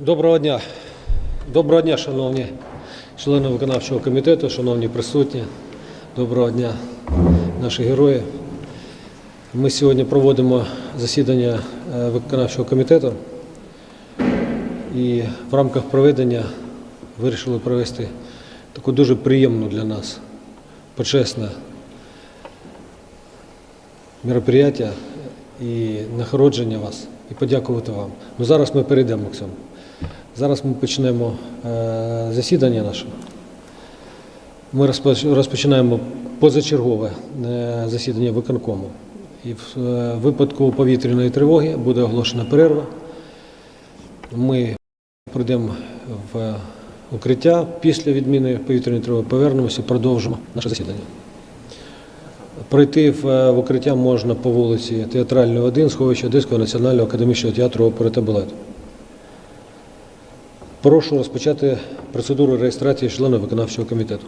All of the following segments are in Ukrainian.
Доброго дня. Доброго дня, шановні члени виконавчого комітету, шановні присутні. Доброго дня, наші герої. Ми сьогодні проводимо засідання е, виконавчого комітету і в рамках проведення вирішили провести таку дуже приємну для нас, почесне мероприятие і нагородження вас, і подякувати вам. Ну, зараз ми перейдемо к цьому. Зараз ми почнемо е, засідання наше. Ми розпочинаємо позачергове е, засідання виконкому. І в е, випадку повітряної тривоги буде оголошена перерва. Ми прийдемо в укриття після відміни повітряної тривоги, повернемося продовжимо наше засідання. Пройти в укриття можна по вулиці Театральної 1, сховища Одеського національного академічного театру опери та балету. Прошу розпочати процедуру реєстрації членів виконавчого комітету.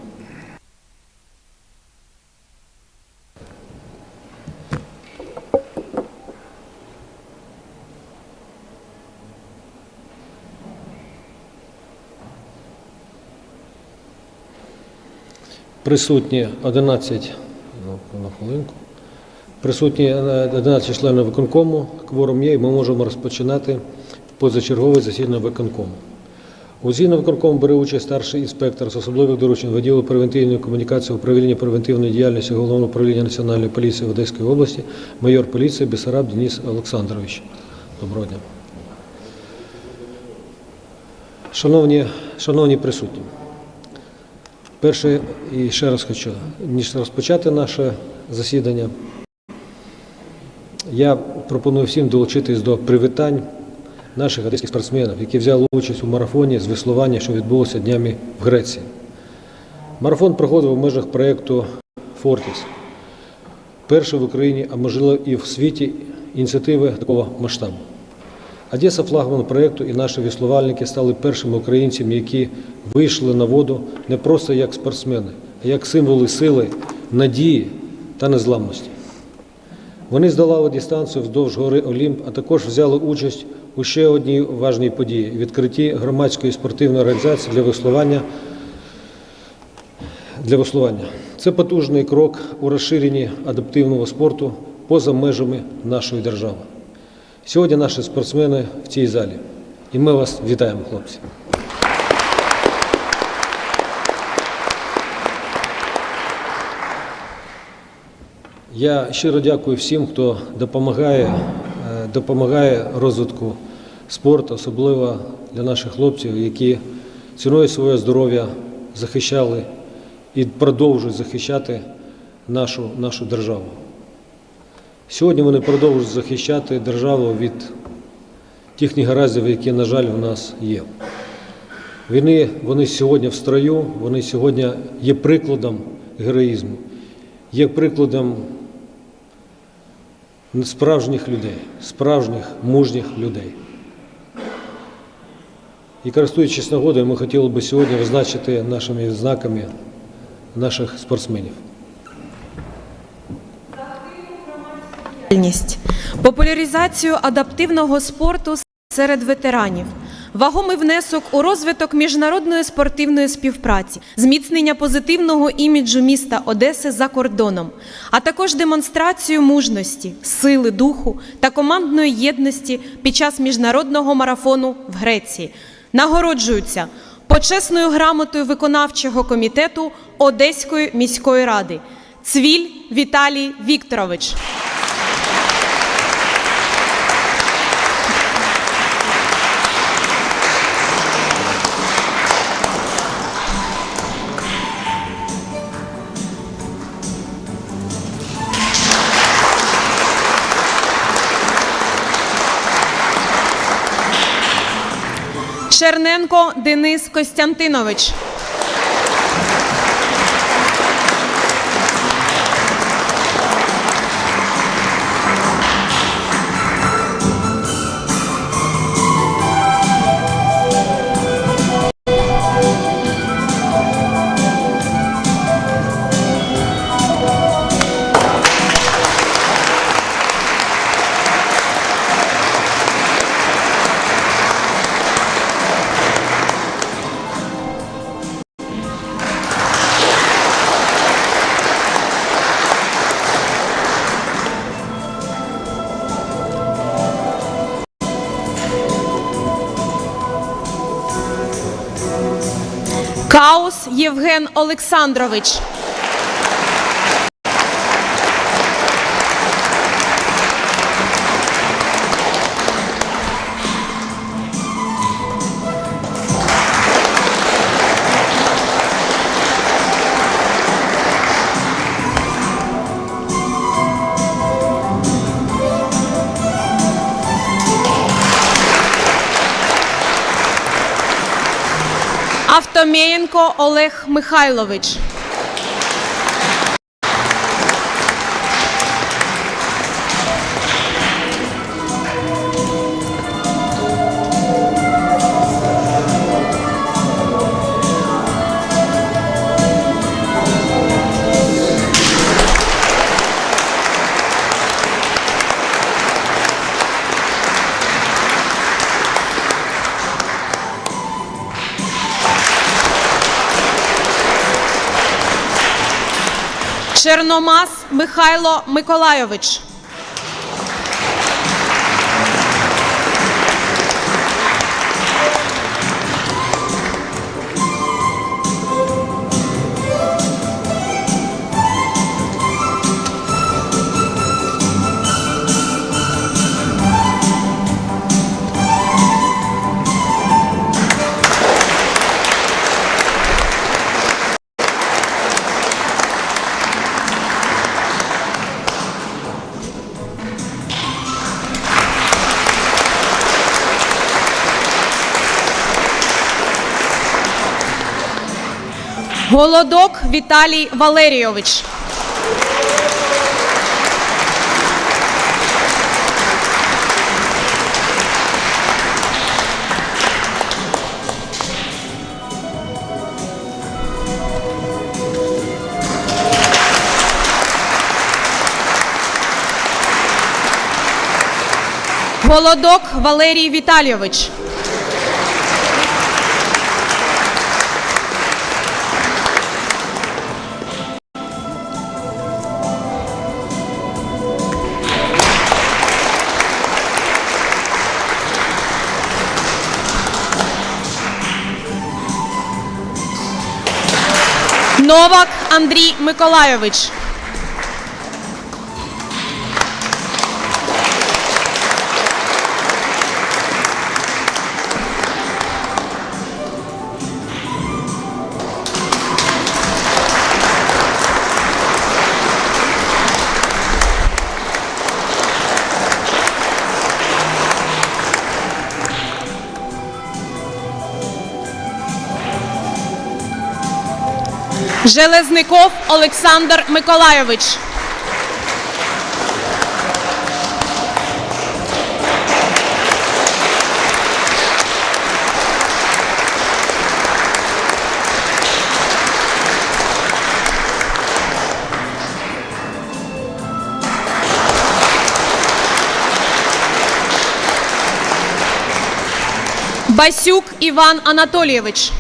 Присутні 11, ну, на хвилинку. Присутні е, 11 членів виконкому, кворум є, і ми можемо розпочинати позачергове засідання виконкому. У засіданні виконкому бере участь старший інспектор з особливих доручень відділу превентивної комунікації управління превентивної діяльності Головного управління Національної поліції в Одеської області, майор поліції Бесараб Денис Олександрович. Доброго дня. Шановні, шановні присутні, перше і ще раз хочу, ніж розпочати наше засідання, я пропоную всім долучитись до привітань наших одеських спортсменів, які взяли участь у марафоні з веслування, що відбулося днями в Греції. Марафон проходив у межах проєкту Фортіс. Перший в Україні, а можливо і в світі ініціативи такого масштабу. Одеса флагман проєкту і наші веслувальники стали першими українцями, які вийшли на воду не просто як спортсмени, а як символи сили, надії та незламності. Вони здолали дистанцію вздовж гори Олімп, а також взяли участь у ще одній важній події відкритті громадської спортивної організації для веслування. Для веслування. Це потужний крок у розширенні адаптивного спорту поза межами нашої держави. Сьогодні наші спортсмени в цій залі. І ми вас вітаємо, хлопці. Я щиро дякую всім, хто допомагає, допомагає розвитку спорту, особливо для наших хлопців, які ціною своє здоров'я захищали і продовжують захищати нашу, нашу державу. Сьогодні вони продовжують захищати державу від тих негараздів, які, на жаль, в нас є. Вони, вони сьогодні в строю, вони сьогодні є прикладом героїзму, є прикладом справжніх людей, справжніх мужніх людей. І користуючись нагодою, ми хотіли би сьогодні визначити нашими знаками наших спортсменів. популяризацію адаптивного спорту серед ветеранів, вагомий внесок у розвиток міжнародної спортивної співпраці, зміцнення позитивного іміджу міста Одеси за кордоном, а також демонстрацію мужності, сили духу та командної єдності під час міжнародного марафону в Греції. Нагороджуються почесною грамотою виконавчого комітету Одеської міської ради. Цвіль Віталій Вікторович. Черненко Денис Костянтинович. Каус Євген Олександрович. Автомєєнко Олег Михайлович. Черномас Михайло Миколайович. Голодок Віталій Валерійович. Голодок Валерій Віталійович. Новак Андрій Миколайович. Железников Олександр Миколайович. Басюк Іван Анатолійович.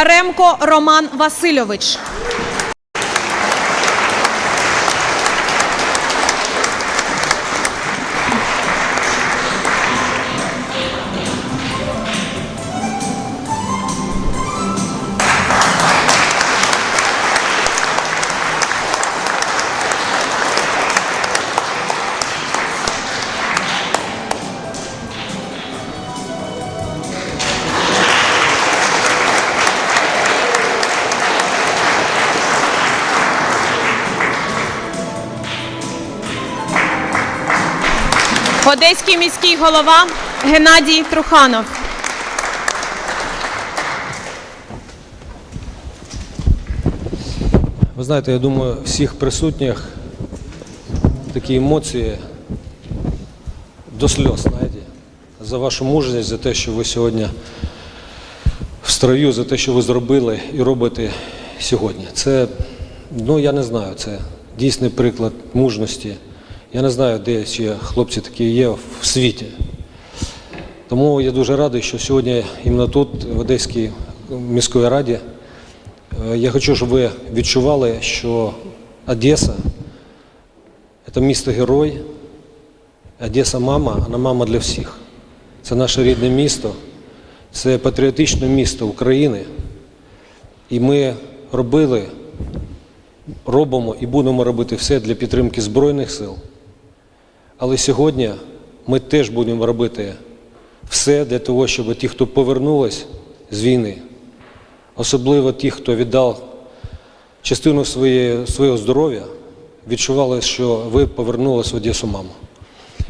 Яремко Роман Васильович. Одеський міський голова Геннадій Труханов. Ви знаєте, я думаю, всіх присутніх такі емоції до сльоз, знаєте, за вашу мужність, за те, що ви сьогодні в строю, за те, що ви зробили і робите сьогодні. Це Ну, я не знаю, це дійсний приклад мужності. Я не знаю, де ще хлопці такі є в світі. Тому я дуже радий, що сьогодні іменно тут, в Одеській міської раді, е, я хочу, щоб ви відчували, що Одеса – це місто герой, Одеса мама, вона мама для всіх. Це наше рідне місто, це патріотичне місто України. І ми робили, робимо і будемо робити все для підтримки Збройних сил. Але сьогодні ми теж будемо робити все для того, щоб ті, хто повернулись з війни, особливо ті, хто віддав частину своєї, свого здоров'я, відчували, що ви повернулись в Одесу маму.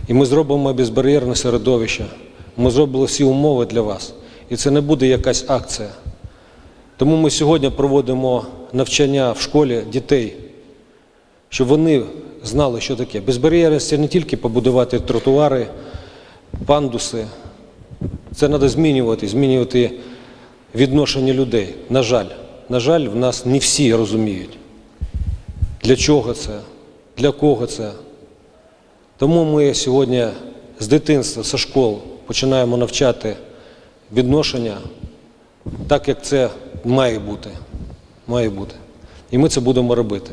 І ми зробимо безбар'єрне середовище, ми зробили всі умови для вас. І це не буде якась акція. Тому ми сьогодні проводимо навчання в школі дітей, щоб вони знали, що таке. Безбар'єрність це не тільки побудувати тротуари, пандуси. Це треба змінювати, змінювати відношення людей. На жаль, на жаль, в нас не всі розуміють, для чого це, для кого це. Тому ми сьогодні з дитинства, зі школ починаємо навчати відношення так, як це має бути. Має бути. І ми це будемо робити.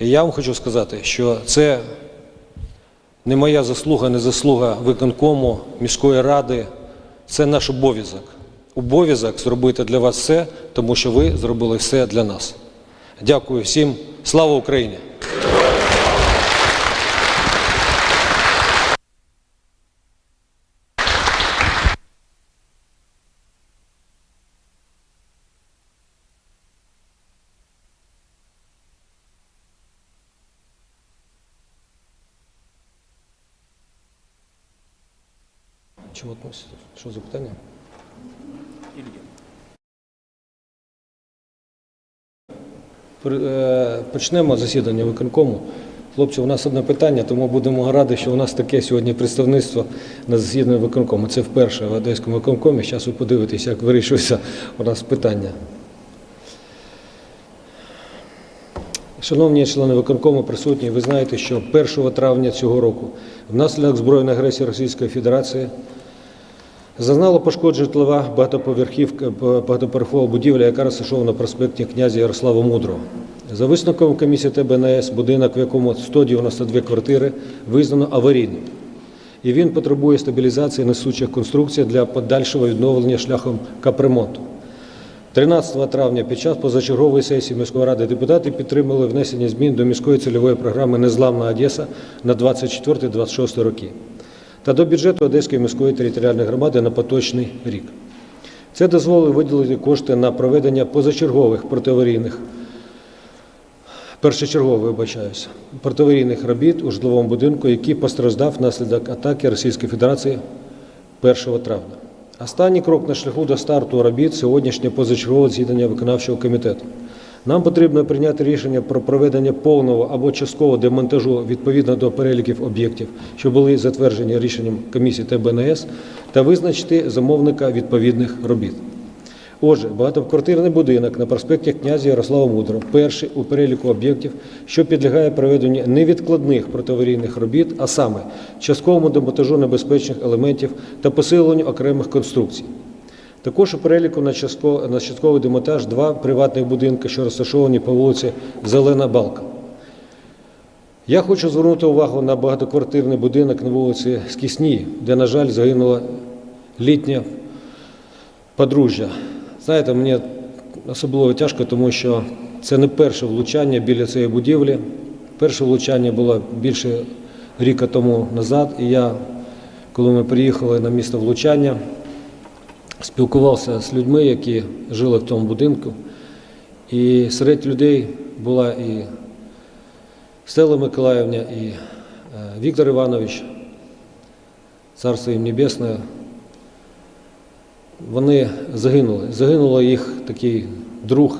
І я вам хочу сказати, що це не моя заслуга, не заслуга виконкому, міської ради. Це наш обов'язок. Обов'язок зробити для вас все, тому що ви зробили все для нас. Дякую всім. Слава Україні! Относиться? Що за питання? Е, Почнемо засідання виконкому. Хлопці, у нас одне питання, тому будемо раді, що у нас таке сьогодні представництво на засіданні виконкому. Це вперше в Одеському виконкомі. Зараз ви подивитесь, як вирішується у нас питання. Шановні члени виконкому присутні, ви знаєте, що 1 травня цього року внаслідок збройної агресії Російської Федерації Зазнала пошкоджень житлова багатоповерхівка, багатоповерхова будівля, яка розташована на проспекті князя Ярослава Мудрого. За висновком комісії ТБНС, будинок, в якому 192 квартири, визнано аварійним. І він потребує стабілізації несучих конструкцій для подальшого відновлення шляхом капремонту. 13 травня під час позачергової сесії міської ради депутати підтримали внесення змін до міської цільової програми Незламна Одеса на 24-26 роки та до бюджету Одеської міської територіальної громади на поточний рік. Це дозволило виділити кошти на проведення позачергових протиаварійних, першочергових, вибачаюся, протиаварійних робіт у житловому будинку, який постраждав внаслідок атаки Російської Федерації 1 травня. Останній крок на шляху до старту робіт сьогоднішнє позачергове засідання виконавчого комітету. Нам потрібно прийняти рішення про проведення повного або часткового демонтажу відповідно до переліків об'єктів, що були затверджені рішенням комісії ТБНС, та визначити замовника відповідних робіт. Отже, багатоквартирний будинок на проспекті князя Ярослава Мудрого, перший у переліку об'єктів, що підлягає проведенню невідкладних протиаварійних робіт, а саме частковому демонтажу небезпечних елементів та посиленню окремих конструкцій. Також у переліку на частковий демонтаж два приватних будинки, що розташовані по вулиці Зелена Балка. Я хочу звернути увагу на багатоквартирний будинок на вулиці Скісній, де, на жаль, загинула літня подружжя. Знаєте, мені особливо тяжко, тому що це не перше влучання біля цієї будівлі. Перше влучання було більше ріка тому назад, і я, коли ми приїхали на місце влучання, спілкувався з людьми, які жили в тому будинку. І серед людей була і Стелла Миколаївна, і е, Віктор Іванович, царство їм небесне. Вони загинули. Загинуло їх такий друг,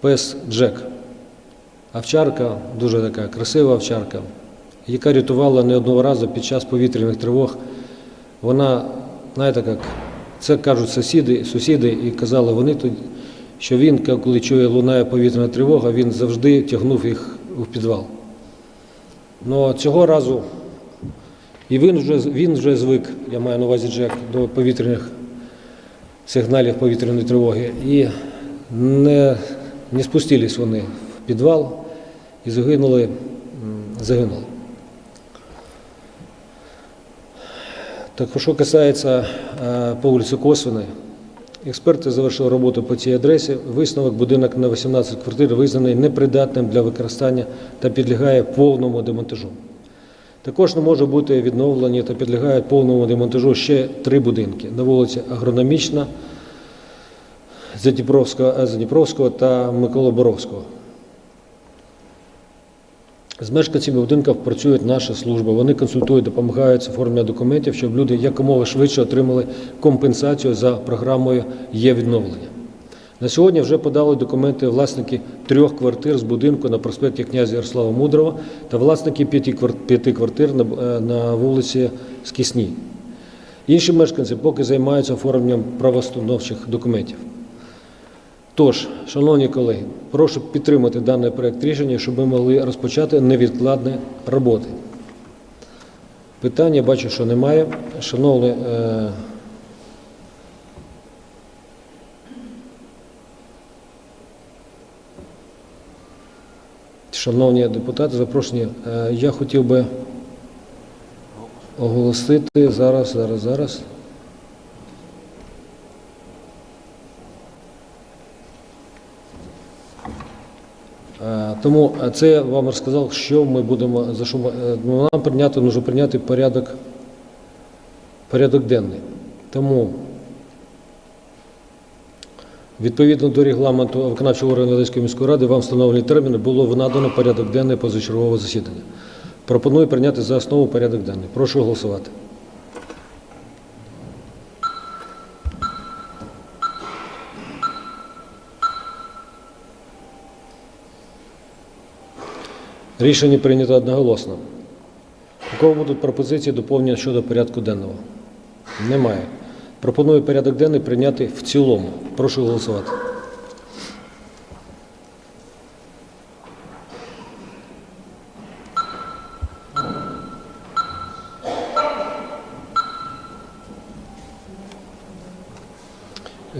пес Джек. Овчарка, дуже така красива овчарка, яка рятувала не одного разу під час повітряних тривог. Вона, знаєте, як це кажуть сусіди, сусіди і казали, вони тут що він, коли чує лунає повітряна тривога, він завжди тягнув їх у підвал. Ну цього разу і він вже, він вже звик, я маю на увазі Джек, до повітряних сигналів повітряної тривоги. І не, не спустились вони в підвал і загинули, загинули. Так, що касається е, по вулиці Косвіної, експерти завершили роботу по цій адресі. Висновок будинок на 18 квартир визнаний непридатним для використання та підлягає повному демонтажу. Також не може бути відновлені та підлягають повному демонтажу ще три будинки на вулиці Агрономічна, Задніпровського, Задніпровського та Микола Боровського. З мешканцями будинків працює наша служба. Вони консультують, допомагають з оформленням документів, щоб люди якомога швидше отримали компенсацію за програмою є відновлення. На сьогодні вже подали документи власники трьох квартир з будинку на проспекті князя Ярослава Мудрого та власники п'яти квартир на, е, вулиці Скісні. Інші мешканці поки займаються оформленням правоустановчих документів. Тож, шановні колеги, прошу підтримати даний проект рішення, щоб ми могли розпочати невідкладні роботи. Питання бачу, що немає. Шановні, е, шановні депутати, запрошені, е, я хотів би оголосити зараз, зараз, зараз. Тому е, це я вам розказав, що ми будемо за що ми- е, ну, нам прийняти, нужно прийняти порядок, порядок денний. Тому відповідно до регламенту виконавчого органу Одеської міської ради вам встановлені терміни було надано порядок денний позачергового засідання. Пропоную прийняти за основу порядок денний. Прошу голосувати. Рішення прийнято одноголосно. У кого будуть пропозиції доповнення щодо порядку денного? Немає. Пропоную порядок денний прийняти в цілому. Прошу голосувати.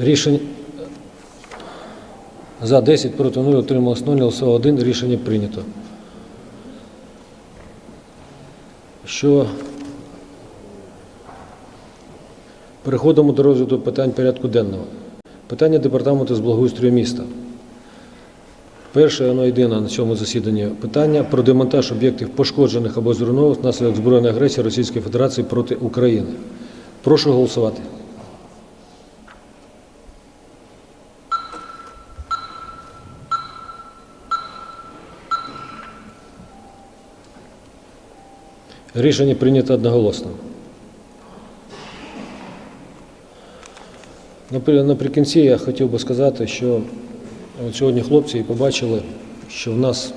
Рішення за 10 проти 0 утрималось 0, голосував 1. Рішення прийнято. Що переходимо до розгляду питань порядку денного. Питання департаменту з благоустрою міста. Перше, воно єдине на цьому засіданні питання про демонтаж об'єктів пошкоджених або зруйнованих внаслідок збройної агресії Російської Федерації проти України. Прошу голосувати. Рішення прийнято одноголосно. Наприкінці я хотів би сказати, що от сьогодні хлопці побачили, що в нас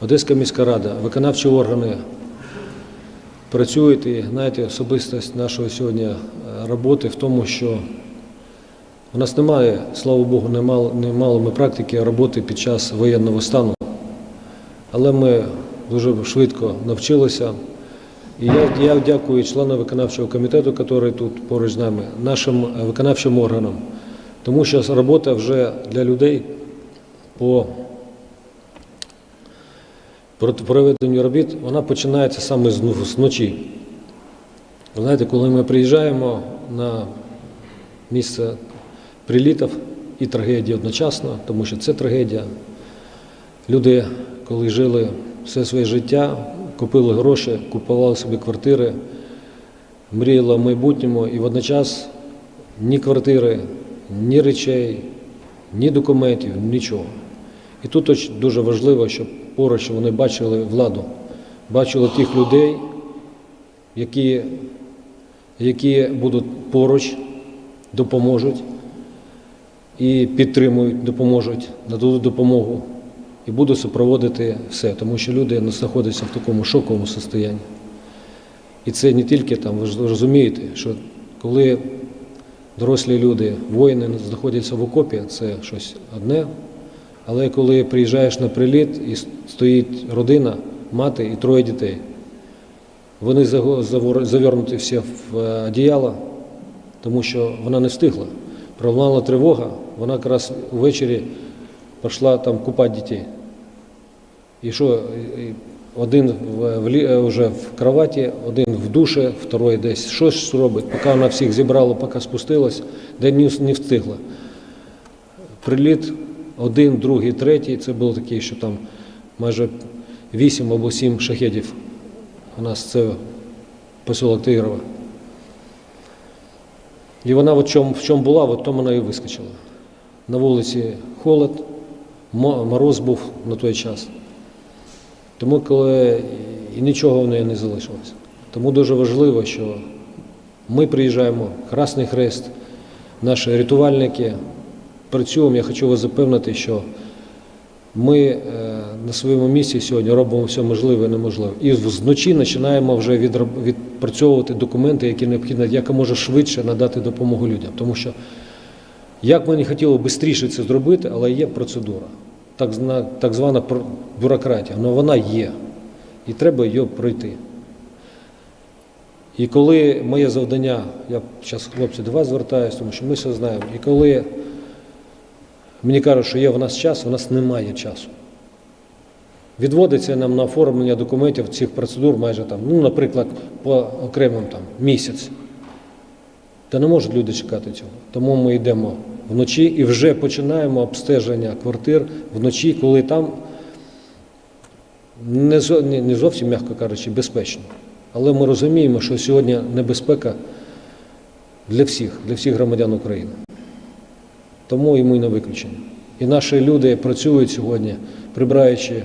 Одеська міська рада, виконавчі органи працюють і знаєте, особистість нашої сьогодні е, роботи в тому, що у нас немає, слава Богу, немало, немало ми практики роботи під час воєнного стану, але ми дуже швидко навчилися. І я, я дякую членам виконавчого комітету, який тут поруч з нами, нашим е, виконавчим органам, тому що робота вже для людей по про- проведенню робіт, вона починається саме з ну- ночі. Знаєте, коли ми приїжджаємо на місце прилітів і трагедії одночасно, тому що це трагедія. Люди, коли жили все своє життя, купили гроші, купували собі квартири, мріяли в майбутньому і водночас ні квартири, ні речей, ні документів, нічого. І тут дуже важливо, щоб поруч вони бачили владу, бачили тих людей, які, які будуть поруч, допоможуть і підтримують, допоможуть, нададуть допомогу і будуть супроводити все, тому що люди знаходяться в такому шоковому стані. І це не тільки там, ви ж розумієте, що коли дорослі люди, воїни знаходяться в окопі, це щось одне. Але коли приїжджаєш на приліт і стоїть родина, мати і троє дітей, вони завернуті всі в е, одіяло, тому що вона не встигла. Пролунала тривога, вона якраз ввечері пішла там купати дітей. І що, один в, в, вже в кроваті, один в душі, второй десь щось робить, поки вона всіх зібрала, поки спустилась, де не, не встигла. Приліт один, другий, третій, це було таке, що там майже вісім або сім шахедів. У нас це поселок Тигрова. І вона от чому, в чому була, от тому вона і вискочила. На вулиці холод, мороз був на той час. Тому коли і нічого в неї не залишилось. Тому дуже важливо, що ми приїжджаємо, Красний Хрест, наші рятувальники працюємо. Я хочу вас запевнити, що ми е, на своєму місці сьогодні робимо все можливе і неможливе. І вночі починаємо вже відпрацьовувати документи, які необхідно якомога швидше надати допомогу людям. Тому що як ми не хотіли швидше це зробити, але є процедура, так, звана бюрократія, але вона є. І треба її пройти. І коли моє завдання, я зараз хлопці до вас звертаюся, тому що ми все знаємо, і коли мені кажуть, що є в нас час, у нас немає часу. Відводиться нам на оформлення документів цих процедур майже там, ну, наприклад, по окремим там місяць. Та не можуть люди чекати цього. Тому ми йдемо вночі і вже починаємо обстеження квартир вночі, коли там не, зо- не, не зовсім, м'яко кажучи, безпечно. Але ми розуміємо, що сьогодні небезпека для всіх, для всіх громадян України. Тому і ми не виключення. І наші люди працюють сьогодні, прибираючи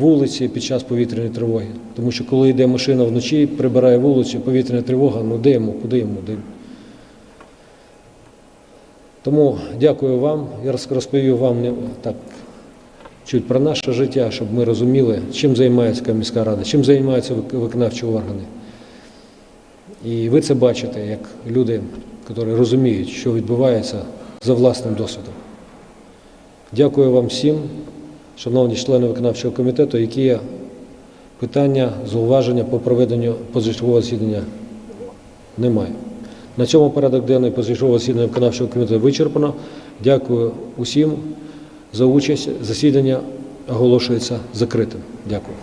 вулиці під час повітряної тривоги. Тому що коли йде машина вночі, прибирає вулицю, повітряна тривога, ну де йому, куди йому? Де? Тому дякую вам. Я розповів вам так чуть про наше життя, щоб ми розуміли, чим займається міська рада, чим займаються виконавчі органи. І ви це бачите, як люди, які розуміють, що відбувається за власним досвідом. Дякую вам всім, шановні члени виконавчого комітету, які є питання, зауваження по проведенню позачергового засідання немає. На цьому порядок денний позачергового засідання виконавчого комітету вичерпано. Дякую усім за участь. Засідання оголошується закритим. Дякую.